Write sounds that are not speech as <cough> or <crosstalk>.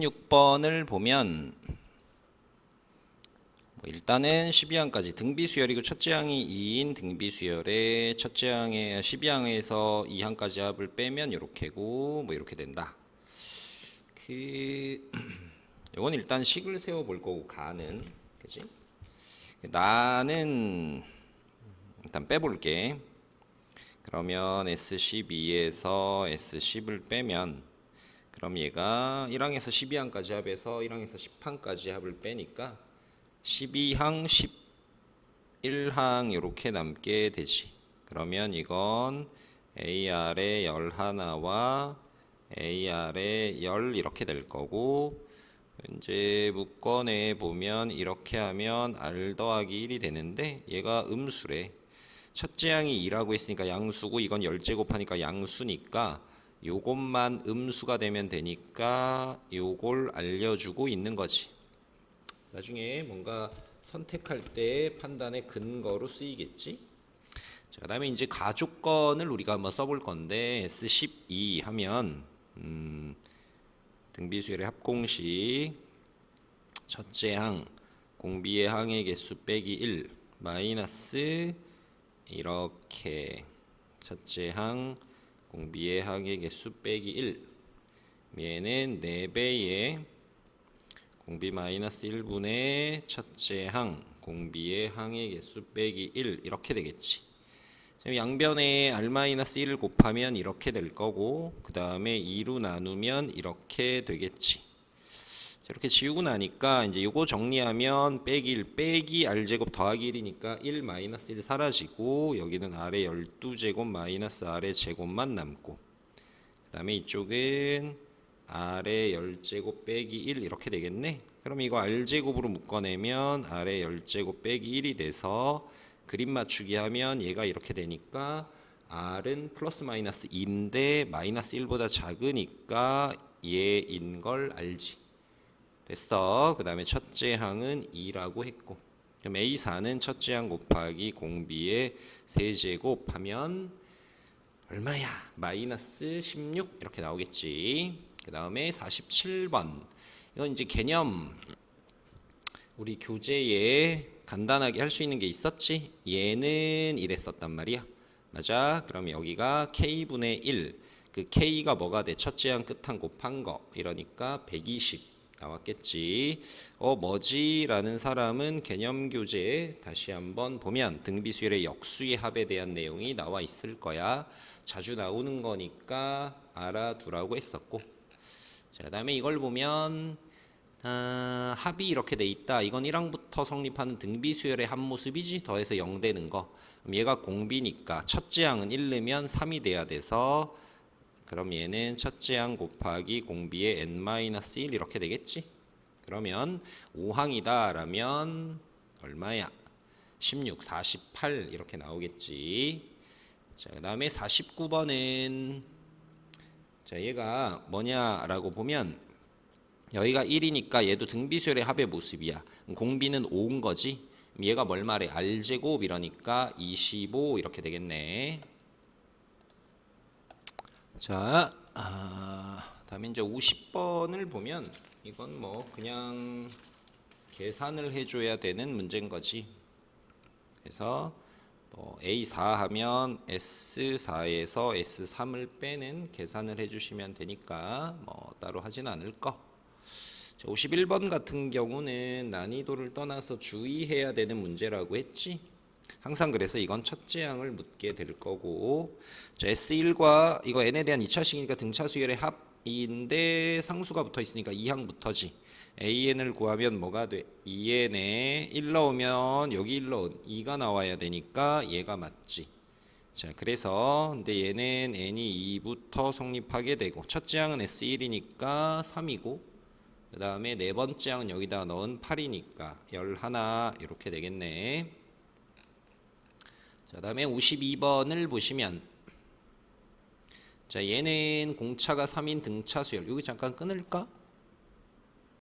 16번을 보면 뭐 일단은 12항까지 등비수열이고 첫째 항이 2인 등비수열의 첫째 항의 12항에서 2항까지 합을 빼면 이렇게고 뭐 이렇게 된다. 그 <clears throat> 이건 일단 식을 세워 볼 거고 가는 그지? 나는 일단 빼볼게. 그러면 S12에서 S10을 빼면 그럼 얘가 1항에서 12항까지 합해서 1항에서 10항까지 합을 빼니까 12항, 11항 이렇게 남게 되지. 그러면 이건 AR의 11와 AR의 10 이렇게 될 거고 이제 묶어내 보면 이렇게 하면 R 더하기 1이 되는데 얘가 음수래. 첫째 항이 2라고 했으니까 양수고 이건 열제곱하니까 양수니까 요것만 음수가 되면 되니까 요걸 알려주고 있는 거지. 나중에 뭔가 선택할 때 판단의 근거로 쓰이겠지. 자, 그다음에 이제 가족건을 우리가 한번 써볼 건데 S12 하면 음, 등비수열의 합공식 첫째 항 공비의 항의 개수 빼기 1 마이너스 이렇게 첫째 항 공비의 항의 개수 빼기 1 얘는 4배의 공비 마이너스 1분의 첫째 항 공비의 항의 개수 빼기 1 이렇게 되겠지. 양변에 r-1을 곱하면 이렇게 될 거고 그 다음에 2로 나누면 이렇게 되겠지. 자, 이렇게 지우고 나니까 이제 요거 정리하면 빼기 1 빼기 r제곱 더하기 1이니까 1 마이너스 1 사라지고 여기는 r의 12제곱 마이너스 r의 제곱만 남고 그 다음에 이쪽은 r의 10제곱 빼기 1 이렇게 되겠네. 그럼 이거 r제곱으로 묶어내면 r의 10제곱 빼기 1이 돼서 그림 맞추기 하면 얘가 이렇게 되니까 r은 플러스 마이너스 2인데 마이너스 1보다 작으니까 얘인 걸 알지. 됐어. 그 다음에 첫째 항은 2라고 했고 그럼 A4는 첫째 항 곱하기 공비의 세제곱 하면 얼마야? 마이너스 16 이렇게 나오겠지. 그 다음에 47번 이건 이제 개념 우리 교재에 간단하게 할 수 있는 게 있었지? 얘는 이랬었단 말이야. 맞아. 그럼 여기가 k분의 1. 그 k가 뭐가 돼? 첫째 항 끝항 곱한 거. 이러니까 120 나왔겠지. 어 뭐지? 라는 사람은 개념 교재에 다시 한번 보면 등비수열의 역수의 합에 대한 내용이 나와 있을 거야. 자주 나오는 거니까 알아두라고 했었고. 자, 그다음에 이걸 보면 아, 합이 이렇게 돼 있다. 이건 1항부터 성립하는 등비수열의 한 모습이지. 더해서 0 되는 거. 그럼 얘가 공비니까 첫째 항은 1 넣으면 3이 돼야 돼서 그럼 얘는 첫째 항 곱하기 공비의 n-1 이렇게 되겠지. 그러면 5항이다 라면 얼마야? 16, 48 이렇게 나오겠지. 자, 그 다음에 49번은 자, 얘가 뭐냐라고 보면 여기가 1이니까 얘도 등비수열의 합의 모습이야. 공비는 5인 거지. 얘가 뭘 말해? r제곱 이러니까 25 이렇게 되겠네. 자, 아, 다음에 이제 50번을 보면 이건 뭐 그냥 계산을 해줘야 되는 문제인 거지. 그래서 뭐 A4 하면 S4에서 S3을 빼는 계산을 해주시면 되니까 뭐 따로 하진 않을 거. 자, 51번 같은 경우는 난이도를 떠나서 주의해야 되는 문제라고 했지. 항상 그래서 이건 첫째 항을 묻게 될 거고 자, S1과 이거 n에 대한 2차식이니까 등차 수열의 합인데 상수가 붙어 있으니까 2항부터지. AN을 구하면 뭐가 돼? 2N에 1 넣으면 여기 1 넣은 2가 나와야 되니까 얘가 맞지. 자, 그래서 근데 얘는 n이 2부터 성립하게 되고 첫째 항은 S1이니까 3이고 그 다음에 네 번째 항은 여기다 넣은 8이니까 11 이렇게 되겠네. 자, 다음에 52번을 보시면 자, 얘는 공차가 3인 등차 수열. 여기 잠깐 끊을까?